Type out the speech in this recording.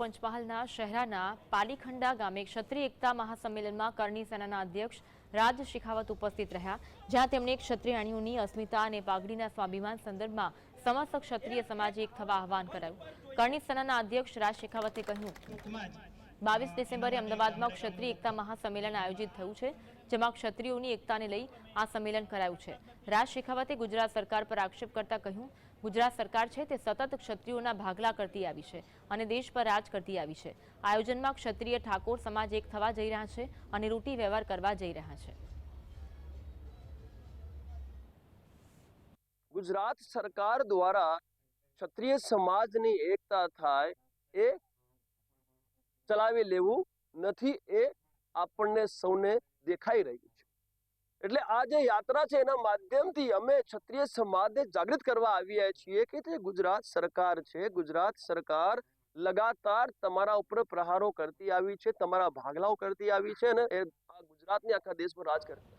પંચમહાલના શહેરાના પાલીખંડા ગામે ક્ષત્રિય એકતા મહાસંમેલનમાં કરણી સેનાના અધ્યક્ષ રાજ શેખાવત ઉપસ્થિત રહ્યા. જ્યાં તેમણે ક્ષત્રિયાણીઓની અસ્મિતા અને પાઘડીના સ્વાભિમાન સંદર્ભમાં સમસ્ત ક્ષત્રિય સમાજે એક થવા આહવાન કરાયું. કરણી સેનાના અધ્યક્ષ રાજ શેખાવતે કહ્યું. બાવીસ ડિસેમ્બરે અમદાવાદમાં ક્ષત્રિય એકતા મહાસંમેલન આયોજિત થયું છે, જેમાં ક્ષત્રિયોની એકતાને લઈ આ સંમેલન કરાયું છે. રાજ શેખાવતે ગુજરાત સરકાર પર આક્ષેપ કરતા કહ્યું, ગુજરાત સરકાર છે તે સતત ક્ષત્રિયોના ભાગલા કરતી આવી છે અને દેશ પર રાજ કરતી આવી છે. આયોજનમાં ક્ષત્રિય ઠાકોર સમાજ એક થવા જઈ રહ્યા છે અને રૂટી વ્યવહાર કરવા જઈ રહ્યા છે. ગુજરાત સરકાર દ્વારા ક્ષત્રિય સમાજની એકતા થાય એ ચલાવી લેવું નથી એ આપણને સૌને દેખાઈ રહ્યું છે એટલે આ જે યાત્રા છે એના માધ્યમથી અમે ક્ષત્રિય સમાજને જાગૃત કરવા આવ્યા છીએ કે તે ગુજરાત સરકાર છે ગુજરાત સરકાર લગાતાર તમારા ઉપર પ્રહારો કરતી આવી છે, તમારા ભાગલાઓ કરતી આવી છે અને એ ગુજરાતની આખા દેશ પર રાજ કરતી.